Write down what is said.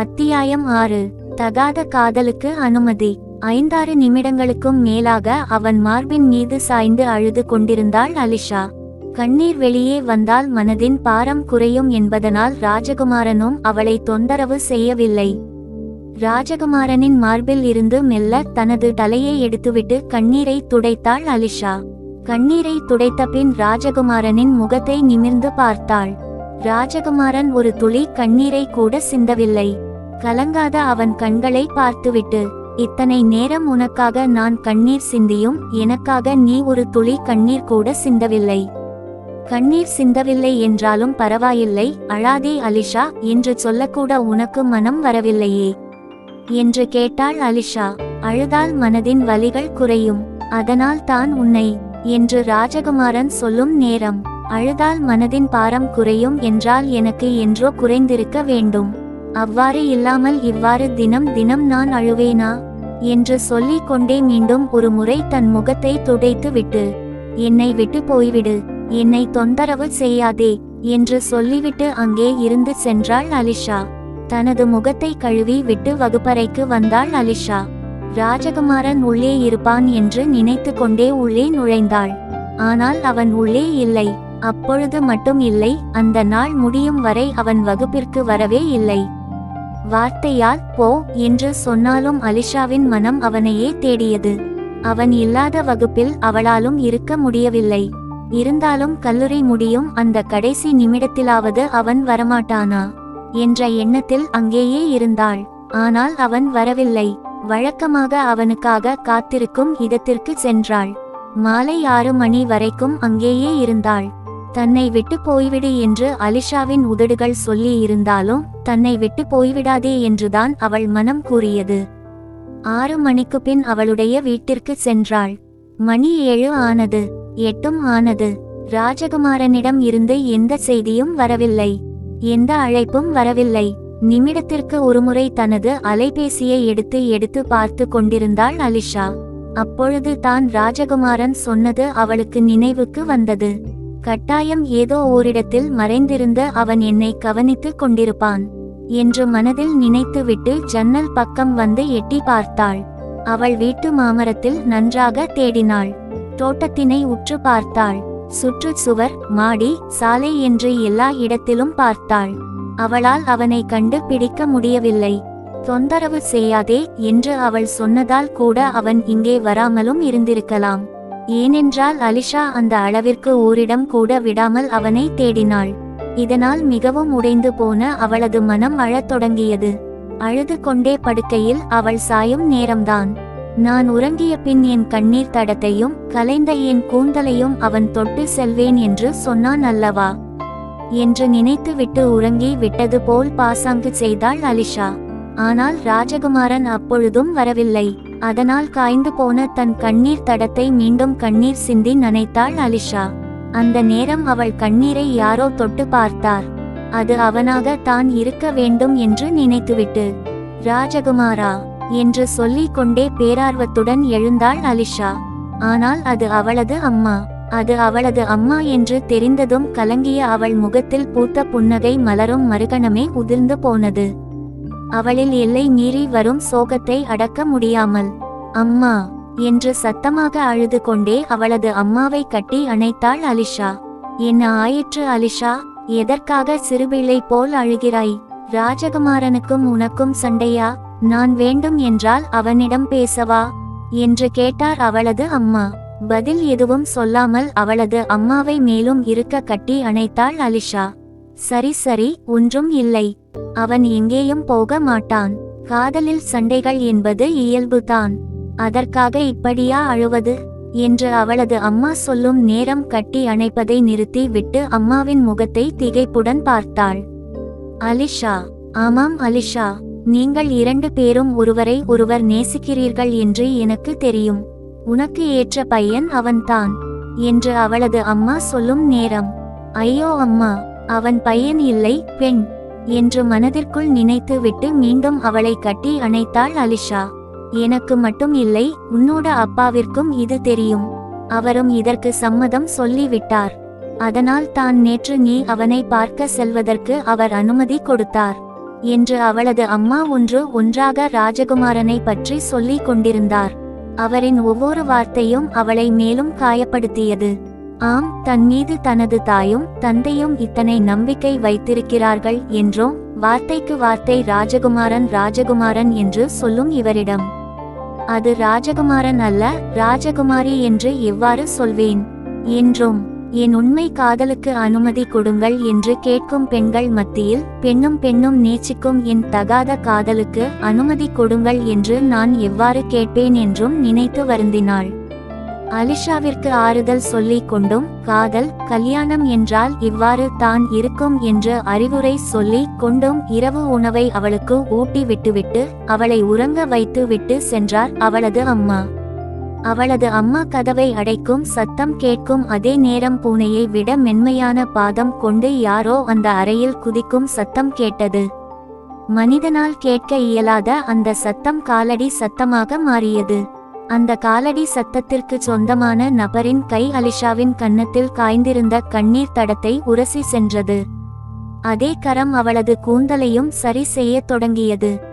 அத்தியாயம் ஆறு. தகாத காதலுக்கு அனுமதி. ஐந்தாறு நிமிடங்களுக்கும் மேலாக அவன் மார்பின் மீது சாய்ந்து அழுது கொண்டிருந்தாள் அலிஷா. கண்ணீர் வெளியே வந்தால் மனதின் பாரம் குறையும் என்பதனால் ராஜகுமாரனும் அவளை தொந்தரவு செய்யவில்லை. ராஜகுமாரனின் மார்பில் இருந்து மெல்ல தனது தலையை எடுத்துவிட்டு கண்ணீரை துடைத்தாள் அலிஷா. கண்ணீரை துடைத்த பின் ராஜகுமாரனின் முகத்தை நிமிர்ந்து பார்த்தாள். ராஜகுமாரன் ஒரு துளி கண்ணீரை கூட சிந்தவில்லை. கலங்காத அவன் கண்களை பார்த்துவிட்டு இத்தனை நேரம் உனக்காக நான் கண்ணீர் சிந்தியும் எனக்காக நீ ஒரு துளி கண்ணீர் கூட சிந்தவில்லை. கண்ணீர் சிந்தவில்லை என்றாலும் பரவாயில்லை அழாதே அலிஷா என்று சொல்லக்கூட உனக்கு மனம் வரவில்லையே. என்று கேட்டாள் அலிஷா. அழுதால் மனதின் வலிகள் குறையும். அதனால் தான் உன்னை என்று ராஜகுமாரன் சொல்லும் நேரம். அழுதால் மனதின் பாரம் குறையும் என்றால் எனக்கு என்றோ குறைந்திருக்க வேண்டும். அவ்வாறு இல்லாமல் இவ்வாறு தினம் தினம் நான் அழுவேனா? என்று சொல்லிக் கொண்டே மீண்டும் ஒரு முறை தன் முகத்தை துடைத்து விட்டு என்னை விட்டு போய்விடு என்னை தொந்தரவு செய்யாதே என்று சொல்லிவிட்டு அங்கே இருந்து சென்றாள் அலிஷா. தனது முகத்தை கழுவி விட்டு வகுப்பறைக்கு வந்தாள் அலிஷா. ராஜகுமாரன் உள்ளே இருப்பான் என்று நினைத்து கொண்டே உள்ளே நுழைந்தாள். ஆனால் அவன் உள்ளே இல்லை அப்பொழுது மட்டும் இல்லை அந்த நாள் முடியும் வரை அவன் வகுப்பிற்கு வரவே இல்லை. வார்த்தையால் போ என்று சொன்னாலும் அலிஷாவின் மனம் அவனையே தேடியது. அவன் இல்லாத வகுப்பில் அவளாலும் இருக்க முடியவில்லை. இருந்தாலும் கல்லூரி முடியும் அந்த கடைசி நிமிடத்திலாவது அவன் வரமாட்டானா? என்ற எண்ணத்தில் அங்கேயே இருந்தாள். ஆனால் அவன் வரவில்லை. வழக்கமாக அவனுக்காக காத்திருக்கும் இடத்திற்கு சென்றாள். மாலை ஆறு மணி வரைக்கும் அங்கேயே இருந்தாள். தன்னை விட்டு போய்விடு என்று அலிஷாவின் உதடுகள் சொல்லி இருந்தாலும் தன்னை விட்டு போய்விடாதே என்றுதான் அவள் மனம் கூறியது. ஆறு மணிக்கு பின் அவளுடைய வீட்டிற்கு சென்றாள். மணி ஏழு ஆனது எட்டும் ஆனது. ராஜகுமாரனிடம் இருந்து எந்த செய்தியும் வரவில்லை. எந்த அழைப்பும் வரவில்லை. நிமிடத்திற்கு ஒருமுறை தனது அலைபேசியை எடுத்து எடுத்து பார்த்து கொண்டிருந்தாள் அலிஷா. அப்பொழுது தான் ராஜகுமாரன் சொன்னது அவளுக்கு நினைவுக்கு வந்தது. கட்டாயம் ஏதோ ஓரிடத்தில் மறைந்திருந்த அவன் என்னை கவனித்துக் கொண்டிருப்பான் என்று மனதில் நினைத்துவிட்டு ஜன்னல் பக்கம் வந்து எட்டி பார்த்தாள். அவள் வீட்டு மாமரத்தில் நன்றாக தேடினாள். தோட்டத்தினை உற்று பார்த்தாள். சுற்றுச் சுவர் மாடி சாலை என்று எல்லா இடத்திலும் பார்த்தாள். அவளால் அவனை கண்டு பிடிக்க முடியவில்லை. தொந்தரவு செய்யாதே என்று அவள் சொன்னதால் கூட அவன் இங்கே வராமலும் இருந்திருக்கலாம். ஏனென்றால் அலிஷா அந்த அளவிற்கு ஓரிடம் கூட விடாமல் அவனை தேடினாள். இதனால் மிகவும் உடைந்து போன அவளது மனம் அழத் தொடங்கியது. அழுது கொண்டே படுக்கையில் அவள் சாயும் நேரம்தான். நான் உறங்கிய பின் என் கண்ணீர் தடத்தையும் கலைந்த என் கூந்தலையும் அவன் தொட்டு செல்வேன் என்று சொன்னான் அல்லவா? என்று நினைத்துவிட்டு உறங்கி விட்டது போல் பாசாங்கு செய்தாள் அலிஷா. ஆனால் ராஜகுமாரன் அப்பொழுதும் வரவில்லை. அதனால் காய்ந்து போன தன் கண்ணீர் தடத்தை மீண்டும் கண்ணீர் சிந்தி நனைத்தாள் அலிஷா. அந்த நேரம் அவள் கண்ணீரை யாரோ தொட்டு பார்த்தார். அது அவனாக தான் இருக்க வேண்டும் என்று நினைத்துவிட்டு. ராஜகுமாரா என்று சொல்லிக் கொண்டே பேரார்வத்துடன் எழுந்தாள் அலிஷா. ஆனால் அது அவளது அம்மா. அது அவளது அம்மா என்று தெரிந்ததும் கலங்கிய அவள் முகத்தில் பூத்த புன்னகை மலரும் மறுகணமே உதிர்ந்து போனது. அவளில் எல்லை மீறி வரும் சோகத்தை அடக்க முடியாமல் அம்மா என்று சத்தமாக அழுது கொண்டே அவளது அம்மாவை கட்டி அணைத்தாள் அலிஷா. என்ன ஆயிற்று அலிஷா எதற்காக சிறுபிள்ளை போல் அழுகிறாய்? ராஜகுமாரனுக்கும் உனக்கும் சண்டையா? நான் வேண்டும் என்றால் அவனிடம் பேசவா? என்று கேட்டார் அவளது அம்மா. பதில் எதுவும் சொல்லாமல் அவளது அம்மாவை மேலும் இருக்க கட்டி அணைத்தாள் அலிஷா. சரி சரி ஒன்றும் இல்லை. அவன் எங்கேயும் போக மாட்டான். காதலில் சண்டைகள் என்பது இயல்புதான். அதற்காக இப்படியா அழுவது? என்று அவளது அம்மா சொல்லும் நேரம் கட்டி அணைப்பதை நிறுத்தி விட்டு அம்மாவின் முகத்தை திகைப்புடன் பார்த்தாள். அலிஷா ஆமாம் அலிஷா நீங்கள் இரண்டு பேரும் ஒருவரை ஒருவர் நேசிக்கிறீர்கள் என்று எனக்கு தெரியும். உனக்கு ஏற்ற பையன் அவன்தான் என்று அவளது அம்மா சொல்லும் நேரம். ஐயோ அம்மா அவன் பையன் இல்லை பெண் என்று மனதிற்குள் நினைத்துவிட்டு மீண்டும் அவளை கட்டி அணைத்தாள் அலிஷா. எனக்கு மட்டும் இல்லை உன்னோட அப்பாவிற்கும் இது தெரியும். அவரும் இதற்கு சம்மதம் சொல்லிவிட்டார். அதனால் தான் நேற்று நீ அவனை பார்க்க செல்வதற்கு அவர் அனுமதி கொடுத்தார் என்று அவளது அம்மா ஒன்று ஒன்றாக ராஜகுமாரனை பற்றி சொல்லிக் கொண்டிருந்தார். அவரின் ஒவ்வொரு வார்த்தையும் அவளை மேலும் காயப்படுத்தியது. ஆம் தன் மீது தனது தாயும் தந்தையும் இத்தனை நம்பிக்கை வைத்திருக்கிறார்கள் என்றும் வார்த்தைக்கு வார்த்தை ராஜகுமாரன் ராஜகுமாரன் என்று சொல்லும் இவரிடம். அது ராஜகுமாரன் அல்ல ராஜகுமாரி என்று எவ்வாறு சொல்வேன்? என்றும் என் உண்மை காதலுக்கு அனுமதி கொடுங்கள் என்று கேட்கும் பெண்கள் மத்தியில் பெண்ணும் பெண்ணும் நேச்சிக்கும் என் தகாத காதலுக்கு அனுமதி கொடுங்கள் என்று நான் எவ்வாறு கேட்பேன் என்றும் நினைத்து வருந்தினாள். அலிஷாவிற்கு ஆறுதல் சொல்லிக் கொண்டும் காதல் கல்யாணம் என்றால் இவ்வாறு தான் இருக்கும் என்று அறிவுரை சொல்லிக் கொண்டும் இரவு உணவை அவளுக்கு ஊட்டி விட்டுவிட்டு அவளை உறங்க வைத்து விட்டு சென்றார் அவளது அம்மா. அவளது அம்மா கதவை அடைக்கும் சத்தம் கேட்கும் அதே நேரம் பூனையை விட மென்மையான பாதம் கொண்டு யாரோ அந்த அறையில் குதிக்கும் சத்தம் கேட்டது. மனிதனால் கேட்க இயலாத அந்த சத்தம் காலடி சத்தமாக மாறியது. அந்த காலடி சத்தத்திற்கு சொந்தமான நபரின் கை அலிஷாவின் கன்னத்தில் காய்ந்திருந்த கண்ணீர் தடத்தை உரசி சென்றது. அதே கரம் அவளது கூந்தலையும் சரி செய்யத் தொடங்கியது.